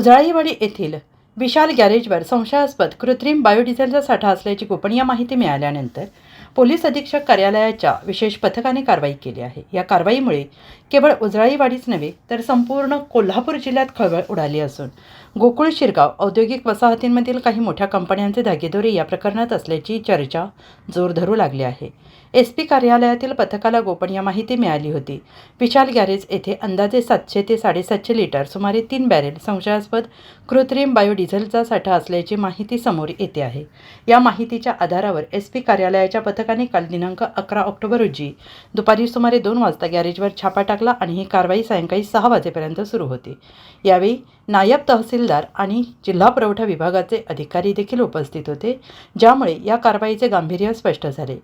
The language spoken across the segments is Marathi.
उजळाईवाडी येथील विशाल गॅरेजवर संशयास्पद कृत्रिम बायोडिझेलचा साठा असल्याची गोपनीय माहिती मिळाल्यानंतर पोलीस अधीक्षक कार्यालयाच्या विशेष पथकाने कारवाई केली आहे. या कारवाईमुळे केवळ उजळाईवाडीच नव्हे तर संपूर्ण कोल्हापूर जिल्ह्यात खळबळ उडाली असून गोकुळ शिरगाव औद्योगिक वसाहतींमधील काही मोठ्या कंपन्यांचे धागेदोरे या प्रकरणात असल्याची चर्चा जोर धरू लागली आहे. एस पी कार्यालयातील पथकाला गोपनीय माहिती मिळाली होती. विशाल गॅरेज येथे अंदाजे सातशे ते साडेसातशे लिटर सुमारे तीन बॅरेल संशयास्पद कृत्रिम बायोडिझेलचा साठा असल्याची माहिती समोर येते आहे. या माहितीच्या आधारावर एस पी कार्यालयाच्या पथकाने काल दिनांक अकरा ऑक्टोबर रोजी दुपारी सुमारे दोन वाजता गॅरेजवर छापा टाकला आणि ही कारवाई सायंकाळी सहा वाजेपर्यंत सुरू होती. यावेळी नायब तहसीलदार आणि जिल्हा पुरवठा विभागाचे अधिकारी देखील उपस्थित होते ज्यामुळे या कारवाईचे गांभीर्य स्पष्ट झाले.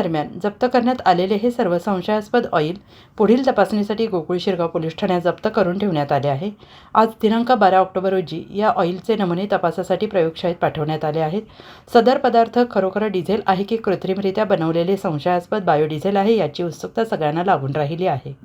दरम्यान जप्त करण्यात आलेले हे सर्व संशयास्पद ऑइल पुढील तपासणीसाठी गोकुळ शिरगाव पोलीस ठाण्यात जप्त करून ठेवण्यात आले आहे. आज दिनांक बारा ऑक्टोबर रोजी या ऑइलचे नमुने तपासासाठी प्रयोगशाळेत पाठवण्यात आले आहेत. सदर पदार्थ खरोखर डिझेल आहे की कृत्रिमरित्या बनवलेले संशयास्पद बायोडिझेल आहे याची उत्सुकता सगळ्यांना लागून राहिली आहे.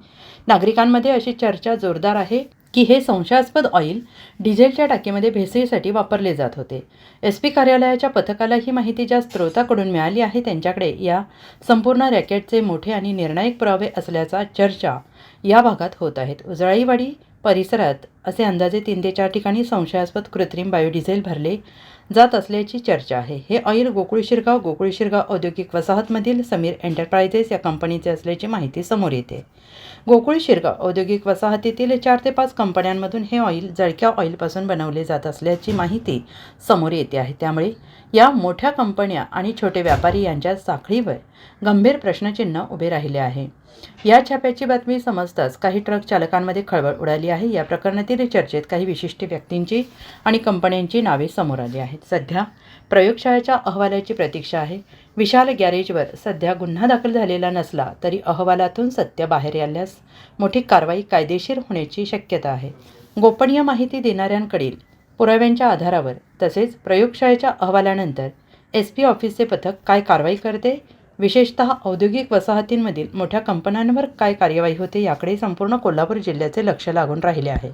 नागरिकांमध्ये अशी चर्चा जोरदार आहे. की हे संशयास्पद ऑइल डिझेलच्या टाकीमध्ये भेसळीसाठी वापरले जात होते. एस पी कार्यालयाच्या पथकाला ही माहिती ज्या स्रोताकडून मिळाली आहे त्यांच्याकडे या संपूर्ण रॅकेटचे मोठे आणि निर्णायक पुरावे असल्याचा चर्चा या भागात होत आहेत. उजळाईवाडी परिसरात असे अंदाजे तीन ते चार ठिकाणी संशयास्पद कृत्रिम बायोडिझेल भरले जात असल्याची चर्चा आहे. हे ऑइल गोकुळ शिरगाव गोकुळ शिरगाव औद्योगिक वसाहतमधील समीर एंटरप्राइजेस या कंपनीचे असल्याची माहिती समोर येते. गोकुळ शिरगाव औद्योगिक वसाहतीतील चार ते पाच कंपन्यांमधून हे ऑइल जळक्या ऑइलपासून बनवले जात असल्याची माहिती समोर येते आहे. त्यामुळे या मोठ्या कंपन्या आणि छोटे व्यापारी यांच्या साखळीवर गंभीर प्रश्नचिन्ह उभे राहिले आहे. या छाप्याची बातमी समजताच काही ट्रक चालकांमध्ये खळबळ उडाली आहे. या प्रकरणातील चर्चेत काही विशिष्ट व्यक्तींची आणि कंपन्यांची नावे समोर आली आहेत. सध्या प्रयोगशाळेच्या अहवालाची प्रतीक्षा आहे. विशाल गॅरेजवर सध्या गुन्हा दाखल झालेला नसला तरी अहवालातून सत्य बाहेर आल्यास मोठी कारवाई कायदेशीर होण्याची शक्यता आहे. गोपनीय माहिती देणाऱ्यांकडील पुराव्यांच्या आधारावर तसेच प्रयोगशाळेच्या अहवालानंतर एस पी ऑफिसचे पथक काय कारवाई करते? विशेषतः औद्योगिक वसाहतींमधील मोठ्या कंपन्यांवर काय कार्यवाही होते याकडे संपूर्ण कोल्हापूर जिल्ह्याचे लक्ष लागून राहिले आहे.